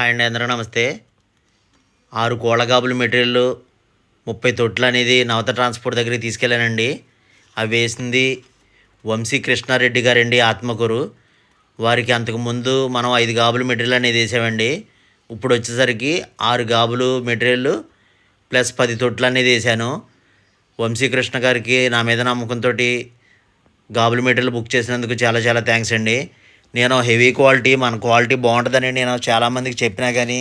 Hi అండి అందరూ నమస్తే. ఆరు కోళ్ళగాబుల మెటీరియల్ ముప్పై తొట్లు అనేది నవత ట్రాన్స్పోర్ట్ దగ్గరికి తీసుకెళ్ళానండి. అవి వేసింది వంశీ కృష్ణారెడ్డి గారండి ఆత్మకూరు వారికి అంతకుముందు మనం ఐదు గాబులు మెటీరియల్ అనేది వేసామండి. ఇప్పుడు వచ్చేసరికి ఆరు గాబులు మెటీరియల్ ప్లస్ పది తొట్లు అనేది వేసాను. వంశీకృష్ణ గారికి నా మీద నమ్మకంతో గాబుల మెటీరియల్ బుక్ చేసినందుకు చాలా చాలా థ్యాంక్స్ అండి. నేను హెవీ క్వాలిటీ మన క్వాలిటీ బాగుంటుందని నేను చాలామందికి చెప్పినా కానీ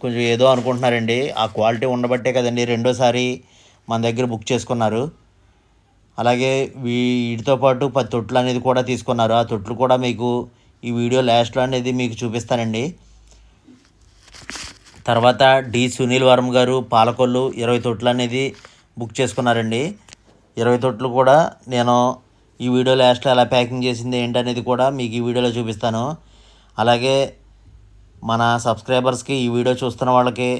కొంచెం ఏదో అనుకుంటున్నారండి. ఆ క్వాలిటీ ఉండబట్టే కదండి రెండోసారి మన దగ్గర బుక్ చేసుకున్నారు. అలాగే వీటితో పాటు పది తొట్లు అనేది కూడా తీసుకున్నారు. ఆ తొట్లు కూడా మీకు ఈ వీడియో లాస్ట్లో అనేది మీకు చూపిస్తానండి. తర్వాత డి సునీల్ వర్మ గారు పాలకొల్లు ఇరవై తొట్లు అనేది బుక్ చేసుకున్నారండి. ఇరవై తొట్లు కూడా నేను ఈ వీడియో లాస్ట్లో ఎలా ప్యాకింగ్ చేసింది ఏంటనేది కూడా మీకు ఈ వీడియోలో చూపిస్తాను. అలాగే మన సబ్స్క్రైబర్స్కి ఈ వీడియో చూస్తున్న వాళ్ళకి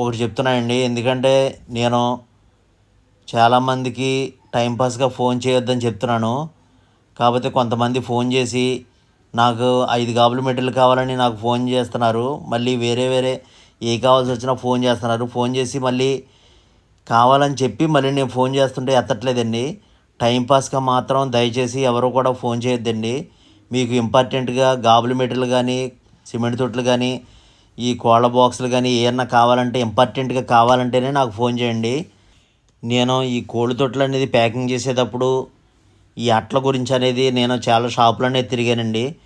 ఒకటి చెప్తున్నానండి ఎందుకంటే నేను చాలామందికి టైంపాస్గా ఫోన్ చేయొద్దని చెప్తున్నాను. కాకపోతే కొంతమంది ఫోన్ చేసి నాకు ఐదు గాబులు మెటీరియల్ కావాలని నాకు ఫోన్ చేస్తున్నారు. మళ్ళీ వేరే వేరే ఏ కావాల్సి వచ్చినా ఫోన్ చేస్తున్నారు. ఫోన్ చేసి మళ్ళీ కావాలని చెప్పి మళ్ళీ నేను ఫోన్ చేస్తుంటే ఎత్తట్లేదండి. టైంపాస్గా మాత్రం దయచేసి ఎవరు కూడా ఫోన్ చేయొద్దండి. మీకు ఇంపార్టెంట్గా గాబులు మెటీరియల్ కానీ సిమెంట్ తొట్లు కానీ ఈ కోళ్ళ బాక్సులు కానీ ఏమన్నా కావాలంటే ఇంపార్టెంట్గా కావాలంటేనే నాకు ఫోన్ చేయండి. నేను ఈ కోళ్ళ తొట్లు అనేది ప్యాకింగ్ చేసేటప్పుడు ఈ అట్ల గురించి అనేది నేను చాలా షాపులనే తిరిగానండి.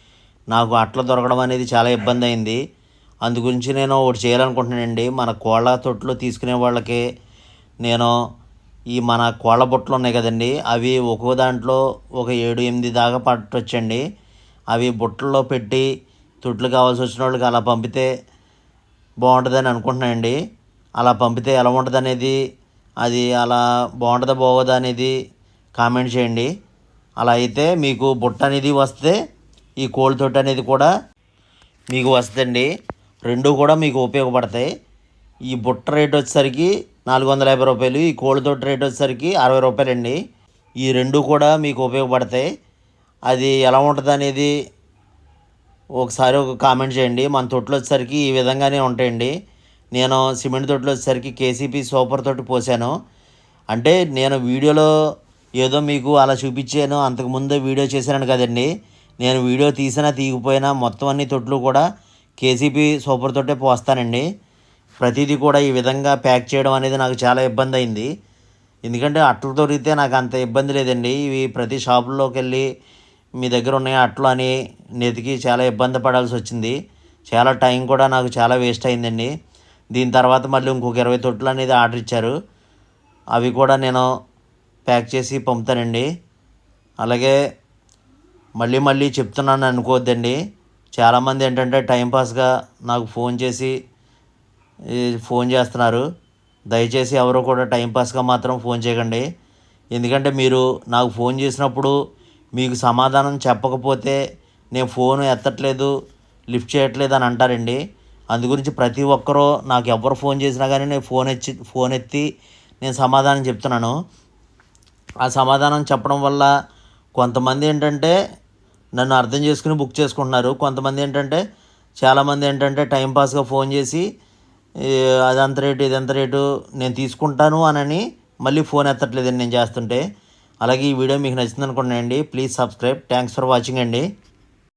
నాకు అట్ల దొరకడం అనేది చాలా ఇబ్బంది అయింది. అందు గురించి నేను ఒకటి చేయాలనుకుంటున్నానండి. మన కోళ్ళ తొట్లు తీసుకునే వాళ్ళకి నేను ఈ మన కోళ్ళ బుట్టలు ఉన్నాయి కదండి అవి ఒక్కో దాంట్లో ఒక ఏడు ఎనిమిది దాకా పట్టొచ్చండి. అవి బుట్టల్లో పెట్టి తొట్లు కావాల్సి వచ్చిన వాళ్ళకి అలా పంపితే బాగుంటుందని అనుకుంటున్నానండి. అలా పంపితే ఎలా ఉంటుంది అనేది అది అలా బాగుంటుందా బాగోదా అనేది కామెంట్ చేయండి. అలా అయితే మీకు బుట్ట అనేది వస్తే ఈ కోళ్ళ తొట్టు అనేది కూడా మీకు వస్తుందండి. రెండు కూడా మీకు ఉపయోగపడతాయి. ఈ బుట్ట రేట్ వచ్చేసరికి నాలుగు వందల యాభై రూపాయలు. ఈ కోళ్ళ తొట్టు రేట్ వచ్చేసరికి అరవై రూపాయలండి. ఈ రెండు కూడా మీకు ఉపయోగపడతాయి. అది ఎలా ఉంటుంది అనేది ఒకసారి ఒక కామెంట్ చేయండి. మన తొట్లు వచ్చేసరికి ఈ విధంగానే ఉంటాయండి. నేను సిమెంట్ తొట్లు వచ్చేసరికి కేసీపీ సూపర్ తోటి పోసాను. అంటే నేను వీడియోలో ఏదో మీకు అలా చూపించాను. అంతకుముందే వీడియో చేశాను కదండి. నేను వీడియో తీసినా తీయకపోయినా మొత్తం అన్ని తొట్లు కూడా కేసీపీ సూపర్ తోటే పోస్తానండి. ప్రతిదీ కూడా ఈ విధంగా ప్యాక్ చేయడం అనేది నాకు చాలా ఇబ్బంది అయింది ఎందుకంటే అట్లు దొరికితే నాకు అంత ఇబ్బంది లేదండి. ఇవి ప్రతి షాపుల్లోకి వెళ్ళి మీ దగ్గర ఉన్నాయి అట్లు అని నెతికి చాలా ఇబ్బంది పడాల్సి వచ్చింది. చాలా టైం కూడా నాకు చాలా వేస్ట్ అయిందండి. దీని తర్వాత మళ్ళీ ఇంకొక ఇరవై తొట్లు అనేది ఆర్డర్ ఇచ్చారు. అవి కూడా నేను ప్యాక్ చేసి పంపుతానండి. అలాగే మళ్ళీ మళ్ళీ చెప్తున్నాను అనుకోవద్దండి. చాలామంది ఏంటంటే టైంపాస్గా నాకు ఫోన్ చేసి ఫోన్ చేస్తున్నారు. దయచేసి ఎవరు కూడా టైంపాస్గా మాత్రం ఫోన్ చేయకండి. ఎందుకంటే మీరు నాకు ఫోన్ చేసినప్పుడు మీకు సమాధానం చెప్పకపోతే నేను ఫోన్ ఎత్తట్లేదు లిఫ్ట్ చేయట్లేదు అని అంటారండి. అందు గురించి ప్రతి ఒక్కరూ నాకు ఎవరు ఫోన్ చేసినా కానీ నేను ఫోన్ ఎచ్చి ఫోన్ ఎత్తి నేను సమాధానం చెప్తున్నాను. ఆ సమాధానం చెప్పడం వల్ల కొంతమంది ఏంటంటే నన్ను అర్థం చేసుకుని బుక్ చేసుకుంటున్నారు. కొంతమంది ఏంటంటే చాలామంది ఏంటంటే టైంపాస్గా ఫోన్ చేసి అదంత రేటు ఇదంత రేటు నేను తీసుకుంటాను అనని మళ్ళీ ఫోన్ ఎత్తట్లేదండి నేను చేస్తుంటే. అలాగే ఈ వీడియో మీకు నచ్చింది అనుకుంటున్నానండి please subscribe. Thanks for watching అండి.